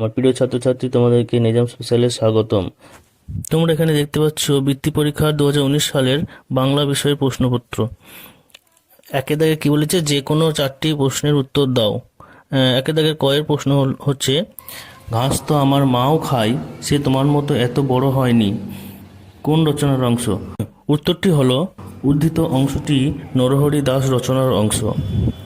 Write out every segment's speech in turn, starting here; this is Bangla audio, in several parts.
আমার প্রিয় ছাত্রছাত্রী, তোমাদেরকে নিজাম স্পেশালে স্বাগতম। তোমরা এখানে দেখতে পাচ্ছ বৃত্তি পরীক্ষা দু সালের বাংলা বিষয়ের প্রশ্নপত্র। একে দাগে কি বলেছে? যে কোনো চারটি প্রশ্নের উত্তর দাও। একে দাগের কয়ের প্রশ্ন হচ্ছে, ঘাস তো আমার মাও খায়, সে তোমার মতো এত বড় হয়নি। কোন রচনার অংশ? উত্তরটি হলো, উদ্ধৃত অংশটি নরহরি দাস রচনার অংশ।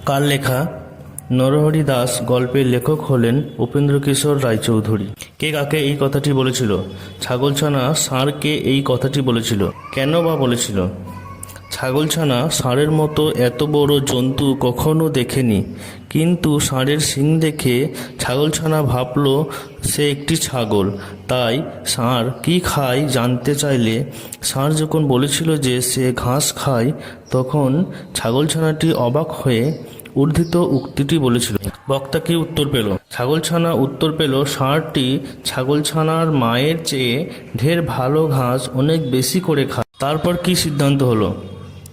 কার লেখা? নরহরি দাস গল্পের লেখক হলেন উপেন্দ্র কিশোর রায়চৌধুরী। কে কাকে এই কথাটি বলেছিল? ছাগলছানা ষাঁড়কে এই কথাটি বলেছিল? কেন বা বলেছিল? ছাগলছানা ষাঁড়ের মতো এত বড় জন্তু কখনো দেখেনি। কিন্তু ষাঁড়ের শিং দেখে ছাগলছানা ভাবল, সে একটি ছাগল। তাই ষাঁড় কী খায় জানতে চাইলে ষাঁড় যখন বলেছিল যে সে ঘাস খায়, তখন ছাগলছানাটি অবাক হয়ে উদ্ধৃত উক্তিটি বলেছিল। বক্তা কি উত্তর পেল? ছাগলছানা উত্তর পেল, ষাঁড়টি ছাগলছানার মায়ের চেয়ে ঢের ভালো ঘাস অনেক বেশি করে খায়। তারপর কি সিদ্ধান্ত হলো?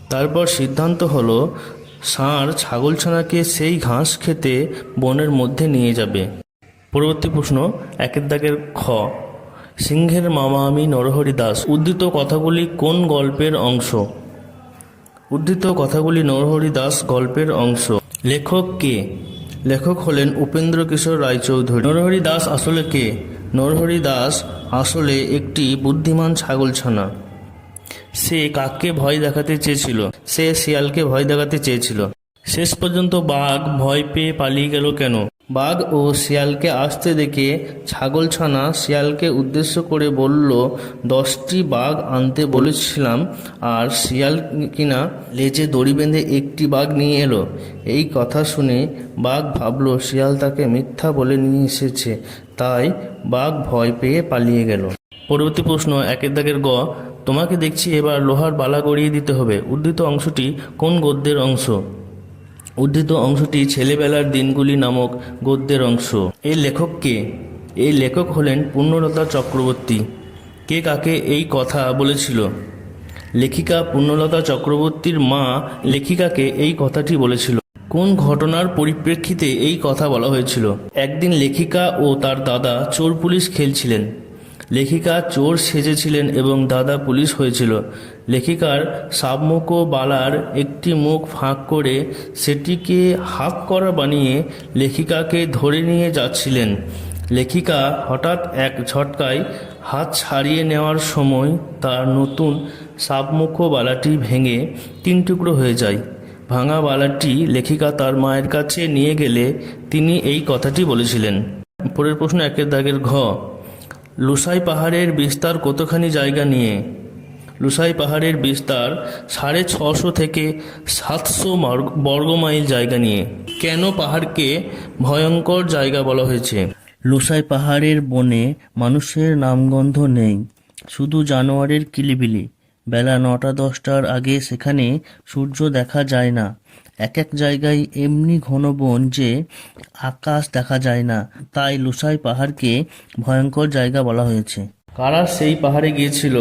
তারপর সিদ্ধান্ত হলো, ষাঁড় ছাগলছানাকে সেই ঘাস খেতে বনের মধ্যে নিয়ে যাবে। পরবর্তী প্রশ্ন, একের দাগের খ। সিংহের মামা আমি নরহরি দাস। উদ্ধৃত কথাগুলি কোন গল্পের অংশ? উদ্ধৃত কথাগুলি নরহরি দাস গল্পের অংশ। লেখক কে? লেখক হলেন উপেন্দ্র কিশোর রায়চৌধুরী। নরহরি দাস আসলে কে? নরহরি দাস আসলে একটি বুদ্ধিমান ছাগল ছানা সে কাককে ভয় দেখাতে চেয়েছিল। সে শিয়ালকে ভয় দেখাতে চেয়েছিল। শেষ পর্যন্ত বাঘ ভয় পেয়ে পালিয়ে গেল কেন? বাঘ ও শিয়ালকে আসতে দেখে ছাগলছানা শিয়ালকে উদ্দেশ্য করে বলল, দশটি বাঘ আনতে বলেছিলাম, আর শিয়াল কিনা লেজে দড়ি বেঁধে একটি বাঘ নিয়ে এলো। এই কথা শুনে বাঘ ভাবলো, শিয়াল তাকে মিথ্যা বলে নিয়ে এসেছে, তাই বাঘ ভয় পেয়ে পালিয়ে গেল। পরবর্তী প্রশ্ন, একের দাগের গ, তোমাকে দেখছি এবার লোহার বালা গড়িয়ে দিতে হবে। উদ্ধৃত অংশটি কোন গদ্যের অংশ? উদ্ধৃত অংশটি ছেলেবেলার দিনগুলি নামক গদ্যের অংশ। এই লেখক কে? এই লেখক হলেন পূর্ণলতা চক্রবর্তী। কে কাকে এই কথা বলেছিল? লেখিকা পূর্ণলতা চক্রবর্তীর মা লেখিকাকে এই কথাটি বলেছিল। কোন ঘটনার পরিপ্রেক্ষিতে এই কথা বলা হয়েছিল? একদিন লেখিকা ও তার দাদা চোর পুলিশ খেলছিলেন। লেখিকা চোর সেজেছিলেন এবং দাদা পুলিশ হয়েছিল। লেখিকার সাবমুখ বালার একটি মুখ ফাঁক করে সেটিকে হাফ করা বানিয়ে লেখিকাকে ধরে নিয়ে যাচ্ছিলেন। লেখিকা হঠাৎ এক ঝটকায় হাত ছাড়িয়ে নেওয়ার সময় তার নতুন সাবমুখ বালাটি ভেঙে তিন টুকরো হয়ে যায়। ভাঙা বালাটি লেখিকা তার মায়ের কাছে নিয়ে গেলে তিনি এই কথাটি বলেছিলেন। পরের প্রশ্ন, একের দাগের ঘ, লুসাই পাহাড়ের বিস্তার কতখানি জায়গা নিয়ে? লুসাই পাহাড়ের বিস্তার সাড়ে ছশো থেকে সাতশো বর্গমাইল জায়গা নিয়ে। কেন পাহাড়কে ভয়ঙ্কর জায়গা বলা হয়েছে? লুসাই পাহাড়ের বনে মানুষের নামগন্ধ নেই শুধু জানোয়ারের কিলিবিলি। বেলা নটা দশটার আগে সেখানে সূর্য দেখা যায় না। এক এক জায়গায় এমনি ঘন বন যে আকাশ দেখা যায় না তাই লুসাই পাহাড়কে ভয়ঙ্কর জায়গা বলা হয়েছে। কারা সেই পাহাড়ে গিয়েছিল?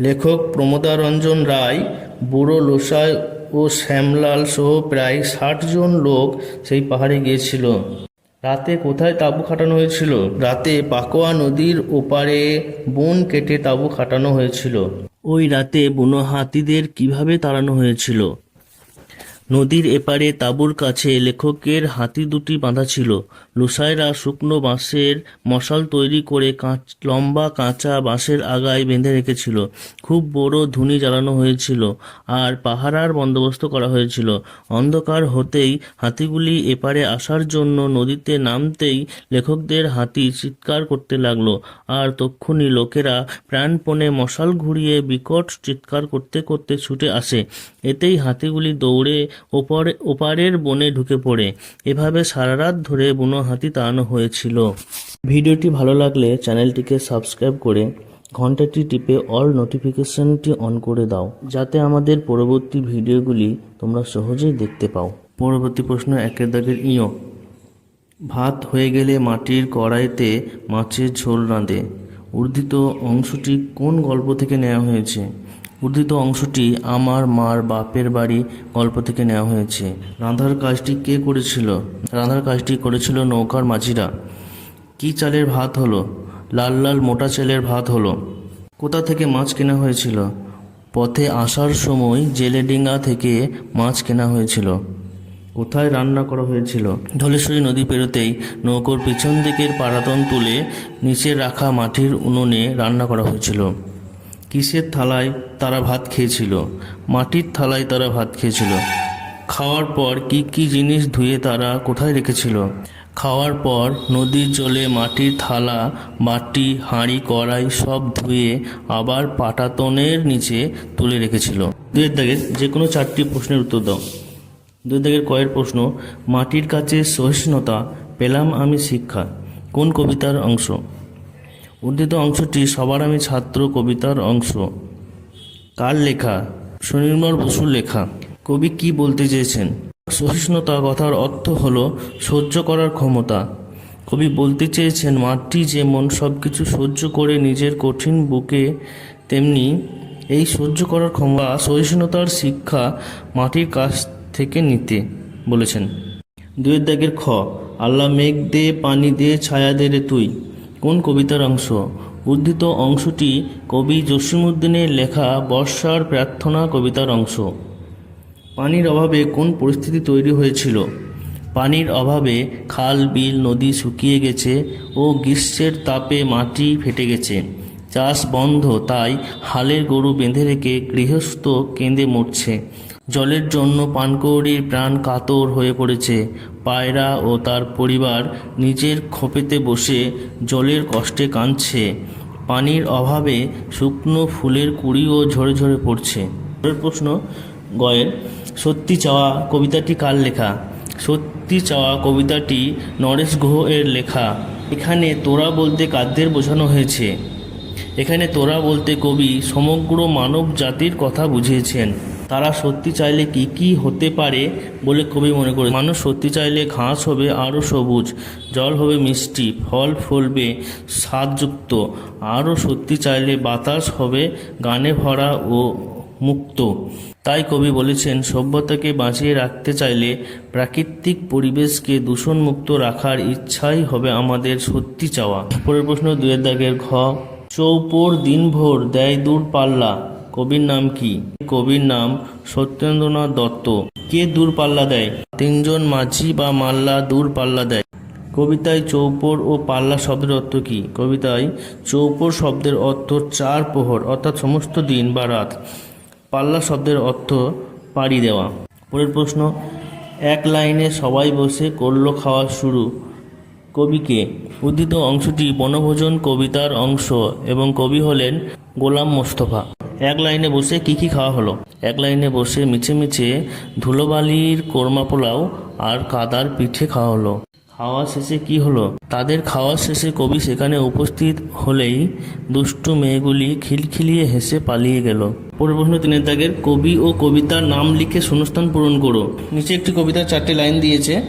লেখক প্রমোদারঞ্জন রায়, বুড়ো লোসাই ও শ্যামলাল সহ প্রায় ষাট জন লোক সেই পাহাড়ে গিয়েছিল। রাতে কোথায় তাঁবু খাটানো হয়েছিল? রাতে পাকোয়া নদীর ওপারে বন কেটে তাঁবু খাটানো হয়েছিল। ওই রাতে বুনো হাতিদের কীভাবে তাড়ানো হয়েছিল? নদীর এপারে তাঁবুর কাছে লেখকের হাতি দুটি বাঁধা ছিল। লুসাইরা শুকনো বাঁশের মশাল তৈরি করে কাঁচ, লম্বা কাঁচা বাঁশের আগায় বেঁধে রেখেছিল। খুব বড় ধুনি জ্বালানো হয়েছিল আর পাহারার বন্দোবস্ত করা হয়েছিল। অন্ধকার হতেই হাতিগুলি এপারে আসার জন্য নদীতে নামতেই লেখকদের হাতি চিৎকার করতে লাগল আর তক্ষুনি লোকেরা প্রাণপণে মশাল ঘুরিয়ে বিকট চিৎকার করতে করতে ছুটে আসে। এতেই হাতিগুলি দৌড়ে ওপরে, ওপারের বনে ঢুকে পড়ে। এভাবে সারা রাত ধরে বুনো হাতি তাড়ানো হয়েছিল। ভিডিওটি ভালো লাগলে চ্যানেলটিকে সাবস্ক্রাইব করে ঘন্টাটি টিপে অল নোটিফিকেশনটি অন করে দাও, যাতে আমাদের পরবর্তী ভিডিওগুলি তোমরা সহজেই দেখতে পাও। পরবর্তী প্রশ্ন একের দাগের ইয়। ভাত হয়ে গেলে মাটির কড়াইতে মাছের ঝোল রাঁধে। উর্ধিত অংশটি কোন গল্প থেকে নেওয়া হয়েছে? উদ্ধৃত অংশটি আমার মার বাপের বাড়ি গল্প থেকে নেওয়া হয়েছে। রাঁধার কাজটি কে করেছিল? রাঁধার কাজটি করেছিল নৌকার মাঝিরা। কি চালের ভাত হলো? লাল লাল মোটা চালের ভাত হলো। কোথা থেকে মাছ কেনা হয়েছিল? পথে আসার সময় জেলেডিঙ্গা থেকে মাছ কেনা হয়েছিল। কোথায় রান্না করা হয়েছিল? ধলেশ্বরী নদী পেরোতেই নৌকোর পিছন দিকের পারাতন তুলে নিচে রাখা মাটির উনুনে রান্না করা হয়েছিল। কিসের থালায় তারা ভাত খেয়েছিল? মাটির থালায় তারা ভাত খেয়েছিল। খাওয়ার পর কি কি জিনিস ধুয়ে তারা কোথায় রেখেছিল? খাওয়ার পর নদীর জলে মাটির থালা বাটি হাঁড়ি, কড়াই সব ধুয়ে আবার পাটাতনের নিচে তুলে রেখেছিল। দুয়ের দাগের যে কোনো চারটি প্রশ্নের উত্তর দাও। দুই দাগের কয়ের প্রশ্ন, মাটির কাছে সহিষ্ণুতা, পেলাম আমি শিক্ষা, কোন কবিতার অংশ? উদ্ধৃত অংশটি সবার আমি ছাত্র কবিতার অংশ। কার লেখা? সুনির্মল বসুর লেখা। কবি কি বলতে চেয়েছেন? সহিষ্ণুতা কথার অর্থ হলো সহ্য করার ক্ষমতা। কবি বলতে চেয়েছেন, মাটি যেমন সব কিছু সহ্য করে নিজের কঠিন বুকে, তেমনি এই সহ্য করার ক্ষমতা সহিষ্ণুতার শিক্ষা মাটির কাছ থেকে নিতে বলেছেন। দুয়ের দাগের খ, আল্লাহ মেঘ দে, পানি দে, ছায়া দে রে তুই। কোন কবিতার অংশ? উদ্ধৃত অংশটি কবি জসিমুদ্দিনের লেখা বর্ষার প্রার্থনা কবিতার অংশ। পানির অভাবে কোন পরিস্থিতি তৈরি হয়েছিল? পানির অভাবে খাল, বিল, নদী শুকিয়ে গেছে ও গ্রীষ্মের তাপে মাটি ফেটে গেছে। চাষ বন্ধ, তাই হালের গরু বেঁধে রেখে গৃহস্থ কেঁদে মরছে। জলের জন্য পানকৌড়ির প্রাণ কাতর হয়ে পড়েছে। পায়রা ও তার পরিবার নিজের খোপেতে বসে জলের কষ্টে কাঁদছে। পানির অভাবে শুকনো ফুলের কুড়িও ঝরে ঝরে পড়ছে। পরের প্রশ্ন গয়ের সত্যি চাওয়া কবিতাটি কার লেখা? সত্যি চাওয়া কবিতাটি নরেশ গুহ এর লেখা। এখানে তোরা বলতে কাদ্যের বোঝানো হয়েছে? এখানে তোরা বলতে কবি সমগ্র মানব জাতির কথা বুঝিয়েছেন। তারা সত্যি চাইলে কি কি হতে পারে বলে কবি মনে করে মানুষ সত্যি চাইলে ঘাস হবে, আরও সবুজ, জল হবে মিষ্টি, ফল ফলবে, স্বাদযুক্ত, আরও সত্যি চাইলে বাতাস হবে, গানে ভরা ও মুক্ত। তাই কবি বলেছেন, সভ্যতাকে বাঁচিয়ে রাখতে চাইলে প্রাকৃতিক পরিবেশকে দূষণমুক্ত রাখার ইচ্ছাই হবে আমাদের সত্যি চাওয়া। পরের প্রশ্ন দুয়ের দাগের ঘ, চৌপোর দিনভর দেয় দূর পাল্লা। কবির নাম কি? কবির নাম সত্যেন্দ্রনাথ দত্ত। কে দূর পাল্লা দেয়? তিনজন মাঝি বা মাল্লা দূর পাল্লা দেয়। কবিতায় চৌপর ও পাল্লা শব্দের অর্থ কী? কবিতায় চৌপর শব্দের অর্থ চার প্রহর, অর্থাৎ সমস্ত দিন বা রাত। পাল্লা শব্দের অর্থ পাড়ি দেওয়া। পরের প্রশ্ন, এক লাইনে সবাই বসে করল খাওয়া শুরু। কবিকে উদ্ধৃত অংশটি বনভোজন কবিতার অংশ এবং কবি হলেন গোলাম মোস্তফা। এক লাইনে বসে কি কি খাওয়া হলো? এক লাইনে বসে মিছে মিছে ধুলোবালির কোরমা পোলাও আর কাদার পিঠে খাওয়া হলো। খাওয়া শেষে কি হলো? তাদের খাওয়া শেষে কবি সেখানে উপস্থিত হলেই দুষ্টু মেয়েগুলি খিলখিলিয়ে হেসে পালিয়ে গেল। পরের প্রশ্ন তিনের দাগের কবি ও কবিতার নাম লিখে শূন্যস্থান পূরণ করো। নিচে একটি কবিতার চারটি লাইন দিয়েছে।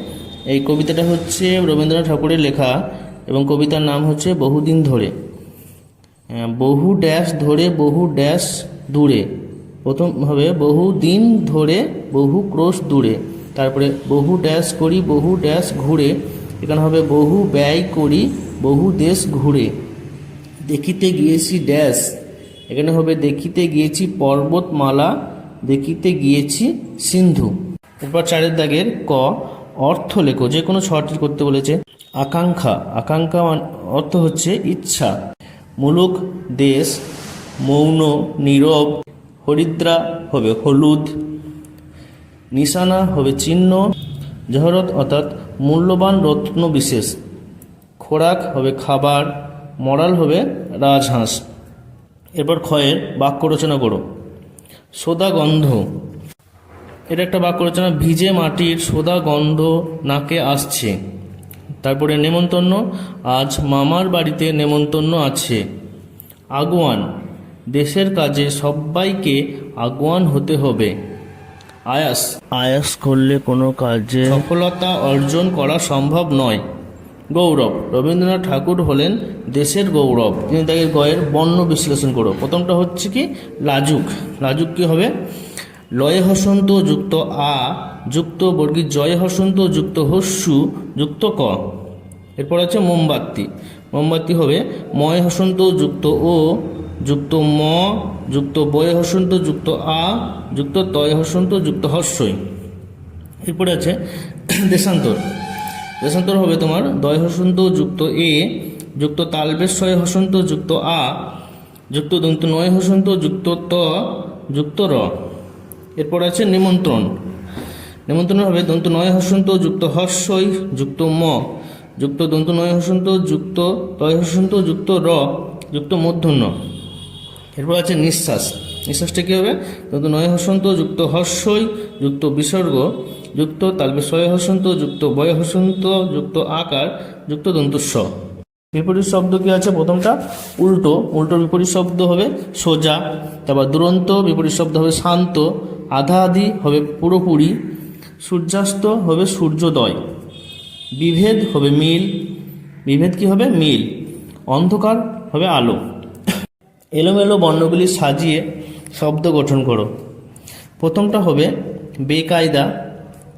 এই কবিতাটা হচ্ছে রবীন্দ্রনাথ ঠাকুরের লেখা এবং কবিতার নাম হচ্ছে বহুদিন ধরে। বহু ড্যাশ ধরে বহু ড্যাশ দূরে। প্রথম হবে বহু দিন ধরে বহু ক্রোশ দূরে। তারপরে বহু ড্যাশ করি, বহু ড্যাশ ঘুরে। এখানে হবে বহু ব্যয় করি, বহু দেশ ঘুরে। দেখিতে গিয়েছি ড্যাশ। এখানে হবে দেখিতে গিয়েছি পর্বতমালা, দেখিতে গিয়েছি সিন্ধু। এরপর চারের দাগের ক, অর্থ লেখো, যে কোনো ছটি করতে বলেছে। আকাঙ্ক্ষা আকাঙ্ক্ষা অর্থ হচ্ছে ইচ্ছা। মুলুক, দেশ, মৌন, নীরব, হরিদ্রা হবে হলুদ, নিশানা হবে চিহ্ন, জহরত অর্থাৎ মূল্যবান রত্ন বিশেষ, খোরাক হবে খাবার, মরাল হবে রাজহাঁস। এরপর ক্ষয়ের বাক্য রচনা করো। সোদা গন্ধ এটা একটা বাক্য রচনা, ভিজে মাটির সোদা গন্ধ নাকে আসছে। তারপরে নেমন্তন্ন আজ মামার বাড়িতে নেমন্তন্ন আছে। আগুয়ান দেশের কাজে সবাইকে আগুয়ান হতে হবে। আয়াস আয়াস করলে কোনো কাজে সফলতা অর্জন করা সম্ভব নয়। গৌরব রবীন্দ্রনাথ ঠাকুর হলেন দেশের গৌরব। তিনি তাকে গয়ের বর্ণ বিশ্লেষণ করো। প্রথমটা হচ্ছে কি লাজুক। লাজুক কি হবে? লয়ে হসন্ত যুক্ত আ, যুক্ত বর্গী জয় হসন্ত যুক্ত হস্যু, যুক্ত ক। এরপর আছে মোমবাতি। মোমবাতি হবে ময় হসন্ত যুক্ত ও, যুক্ত ম, যুক্ত বয় হসন্ত যুক্ত আ, যুক্ত তয় হসন্ত যুক্ত হর্ষই এরপরে আছে দেশান্তর। দেশান্তর হবে তোমার দয় হসন্ত যুক্ত এ, যুক্ত তালবেশয় হসন্ত যুক্ত আ, যুক্ত দন্ত নয় হসন্ত যুক্ত ত, যুক্ত র। এরপর আছে নিমন্ত্রণ। নিমন্ত্রণ হবে দন্ত নয় হসন্ত, যুক্ত হর্ষই যুক্ত ম। যুক্ত দন্ত নয় হসন্ত, যুক্ত তয় হসন্ত, যুক্ত র, যুক্ত মূর্ধন্য এরপর আছে নিঃশ্বাস। নিঃশ্বাসটা কী হবে? দন্ত নয় হসন্ত, যুক্ত হর্ষই যুক্ত বিসর্গ, যুক্ত তালবে শয় হসন্ত, যুক্ত বয় হসন্ত, যুক্ত আকার, যুক্ত দন্তস্ব। বিপরীত শব্দ কি আছে প্রথমটা? উল্টো। উল্টো বিপরীত শব্দ হবে সোজা, তারপর দুরন্ত, বিপরীত শব্দ হবে শান্ত আধা আধি হবে পুরোপুরি, সূর্যাস্ত হবে সূর্যোদয়, বিভেদ হবে মিল, বিভেদ কি হবে? মিল, অন্ধকার হবে আলো। এলোমেলো বর্ণগুলি সাজিয়ে শব্দ গঠন করো। প্রথমটা হবে বেকায়দা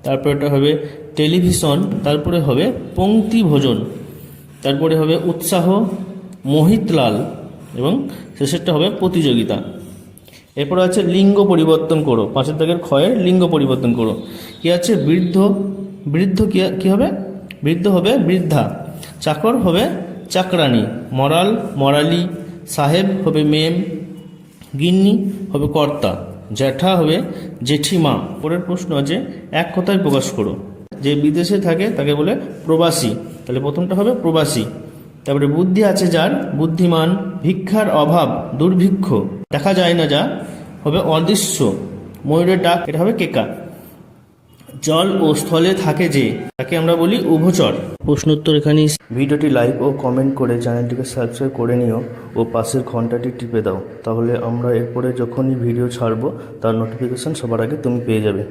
তারপরে এটা হবে টেলিভিশন, তারপরে হবে পংক্তি ভোজন তারপরে হবে উৎসাহ, মোহিতলাল এবং শেষেরটা হবে প্রতিযোগিতা। এরপর আছে লিঙ্গ পরিবর্তন করো। পাঁচের দাগের ক্ষয়ের লিঙ্গ পরিবর্তন করো। কি আছে? বৃদ্ধ বৃদ্ধ কি হবে? বৃদ্ধ হবে বৃদ্ধা। চাকর হবে চাকরানি মরাল, মরালি। সাহেব হবে মেম। গিন্নি হবে কর্তা। জ্যাঠা হবে জেঠিমা। পরের প্রশ্ন আছে, এক কথায় প্রকাশ করো। যে বিদেশে থাকে তাকে বলে প্রবাসী। তাহলে প্রথমটা হবে প্রবাসী। তারপরে বুদ্ধি আছে যার? বুদ্ধিমান, ভিক্ষার অভাব, দুর্ভিক্ষ। দেখা যায় না যা, হবে অদৃশ্য। ময়ূরের ডাক এটা হবে কেকা। জল ও স্থলে থাকে যে, তাকে আমরা বলি উভচর। প্রশ্ন উত্তর এখানে ভিডিওটি লাইক ও কমেন্ট করে চ্যানেলটিকে সাবস্ক্রাইব করে নিও ও পাশের ঘন্টাটি টিপে দাও। তাহলে আমরা এরপরে যখনই ভিডিও ছাড়বো, তার নোটিফিকেশান সবার আগে তুমি পেয়ে যাবে।